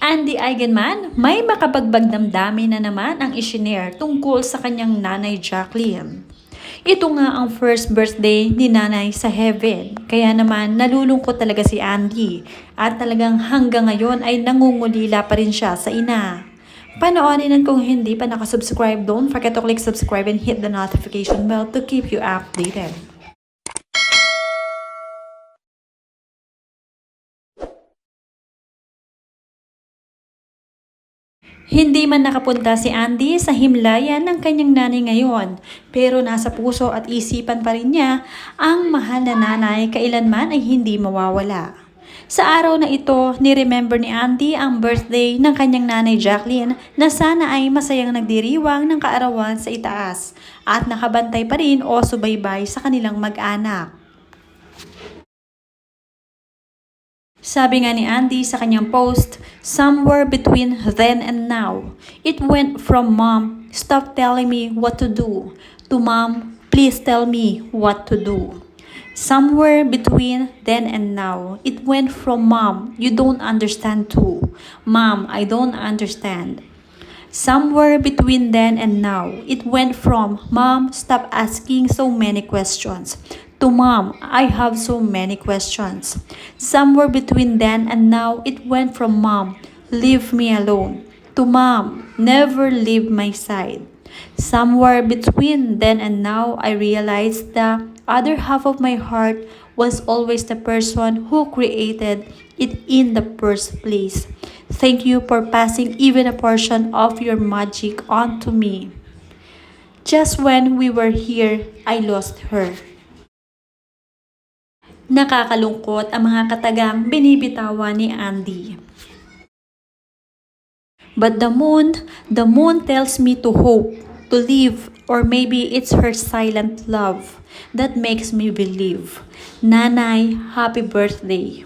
Andy Eigenman, may makabagbag damdamin na naman ang isinare tungkol sa kanyang nanay Jacqueline. Ito nga ang first birthday ni nanay sa heaven. Kaya naman nalulungkot talaga si Andy at talagang hanggang ngayon ay nangungulila pa rin siya sa ina. Panoorin at kung hindi pa nakasubscribe, don't forget to click subscribe and hit the notification bell to keep you updated. Hindi man nakapunta si Andy sa himlayan ng kanyang nanay ngayon, pero nasa puso at isipan pa rin niya ang mahal na nanay kailanman ay hindi mawawala. Sa araw na ito, ni-remember ni Andy ang birthday ng kanyang nanay Jacqueline na sana ay masayang nagdiriwang ng kaarawan sa itaas at nakabantay pa rin o subaybay sa kanilang mag-anak. Sabi nga ni Andy sa kanyang post, somewhere between then and now, it went from mom, stop telling me what to do, to mom, please tell me what to do. Somewhere between then and now, it went from mom, you don't understand too, mom, I don't understand. Somewhere between then and now, it went from Mom, stop asking so many questions to Mom, I have so many questions. Somewhere between then and now, it went from Mom, leave me alone to Mom, never leave my side. Somewhere between then and now, I realized the other half of my heart was always the person who created it in the first place. Thank you for passing even a portion of your magic on to me. Just when we were here, I lost her. Nakakalungkot ang mga katagang binibitawan ni Andy. But the moon, the moon tells me to hope, to live, or maybe it's her silent love that makes me believe. Nanay, happy birthday.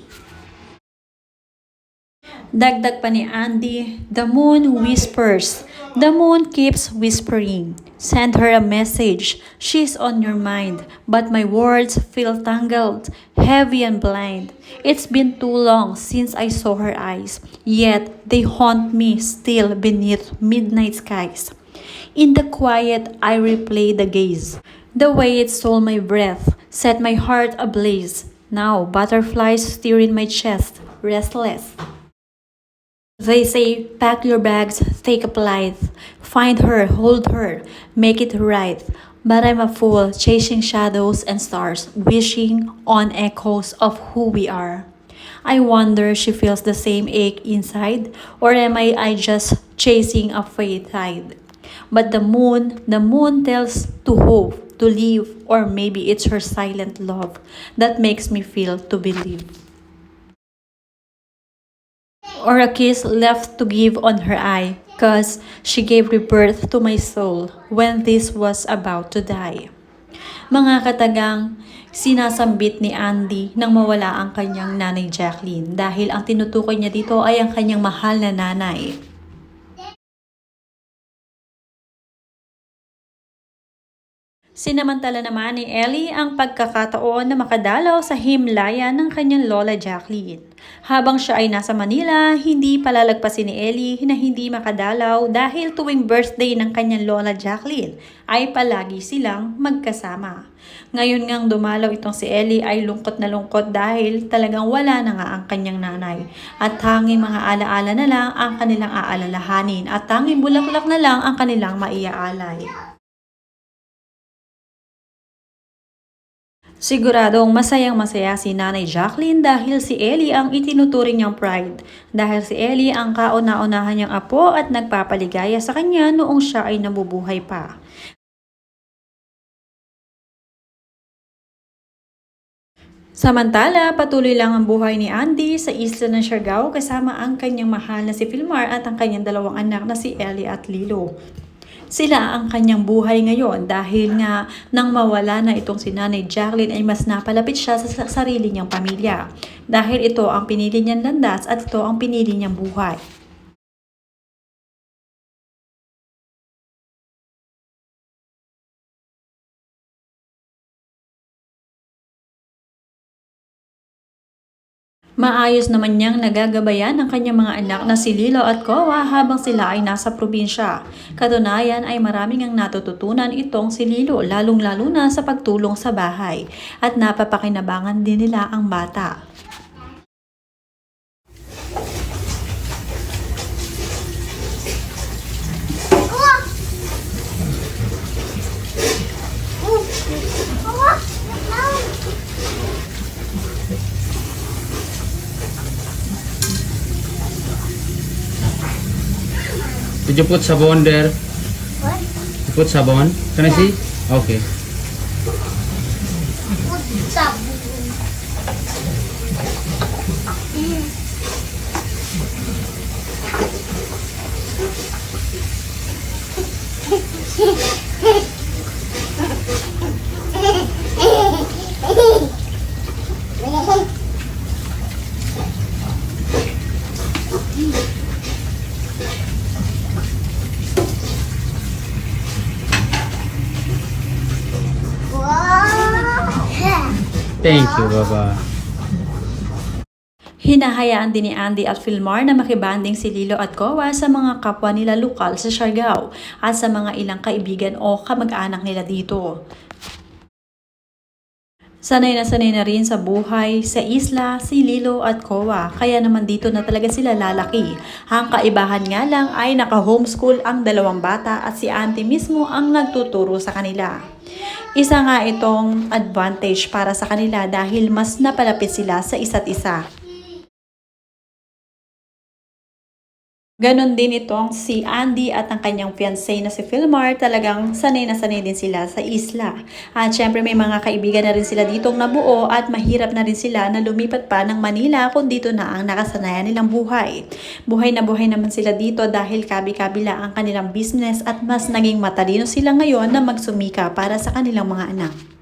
Dagdag pa ni Andy, the moon whispers. The moon keeps whispering. Send her a message. She's on your mind. But my words feel tangled, heavy and blind. It's been too long since I saw her eyes. Yet they haunt me still beneath midnight skies. In the quiet, I replay the gaze. The way it stole my breath, set my heart ablaze. Now butterflies stir in my chest, restless. They say, pack your bags, take a flight. Find her, hold her, make it right. But I'm a fool, chasing shadows and stars, wishing on echoes of who we are. I wonder she feels the same ache inside, or am I, I just chasing a fate tide? But the moon, the moon tells to hope, to live, or maybe it's her silent love that makes me feel to believe or a kiss left to give on her eye, cause she gave rebirth to my soul when this was about to die. Mga katagang, sinasambit ni Andy nang mawala ang kanyang nanay Jacqueline dahil ang tinutukoy niya dito ay ang kanyang mahal na nanay. Sinamantala naman ni Ellie ang pagkakataon na makadalaw sa himlayan ng kanyang lola Jacqueline. Habang siya ay nasa Manila, hindi palalagpasin ni Ellie na hindi makadalaw dahil tuwing birthday ng kanyang lola Jacqueline ay palagi silang magkasama. Ngayon ngang dumalaw itong si Ellie ay lungkot na lungkot dahil talagang wala na nga ang kanyang nanay. At tanging mga alaala na lang ang kanilang aalalahanin at tanging bulaklak na lang ang kanilang maiaalay. Siguradong masayang masaya si Nanay Jacqueline dahil si Ellie ang itinuturing niyang pride. Dahil si Ellie ang kauna-unahan niyang apo at nagpapaligaya sa kanya noong siya ay nabubuhay pa. Samantala, patuloy lang ang buhay ni Andy sa isla ng Siargao kasama ang kanyang mahal na si Filmar at ang kanyang dalawang anak na si Ellie at Lilo. Sila ang kanyang buhay ngayon dahil nga nang mawala na itong si Nanay Jacqueline ay mas napalapit siya sa sarili niyang pamilya. Dahil ito ang pinili niyang landas at ito ang pinili niyang buhay. Maayos naman niyang nagagabayan ang kanyang mga anak na si Lilo at Kowa habang sila ay nasa probinsya. Katunayan ay maraming ang natututunan itong si Lilo lalong-lalo na sa pagtulong sa bahay at napapakinabangan din nila ang bata. Did you put sabon there? What? You put sabon? Can I see? Okay. Put sabon. Wow! Thank you, Baba. Hinahayaan din ni Andy at Filmar na makibanding si Lilo at Kowa sa mga kapwa nila lokal sa Siargao at sa mga ilang kaibigan o kamag-anak nila dito. Sanay na sanay na rin sa buhay sa isla si Lilo at Kowa kaya naman dito na talaga sila lalaki. Ang kaibahan nga lang ay naka-homeschool ang dalawang bata at si auntie mismo ang nagtuturo sa kanila. Isa nga itong advantage para sa kanila dahil mas napalapit sila sa isa't isa. Ganon din itong si Andy at ang kanyang fiancé na si Philmar talagang sanay na sanay din sila sa isla. At syempre may mga kaibigan na rin sila ditong nabuo at mahirap na rin sila na lumipat pa ng Manila kung dito na ang nakasanayan nilang buhay. Buhay na buhay naman sila dito dahil kabi-kabila ang kanilang business at mas naging matalino sila ngayon na magsumika para sa kanilang mga anak.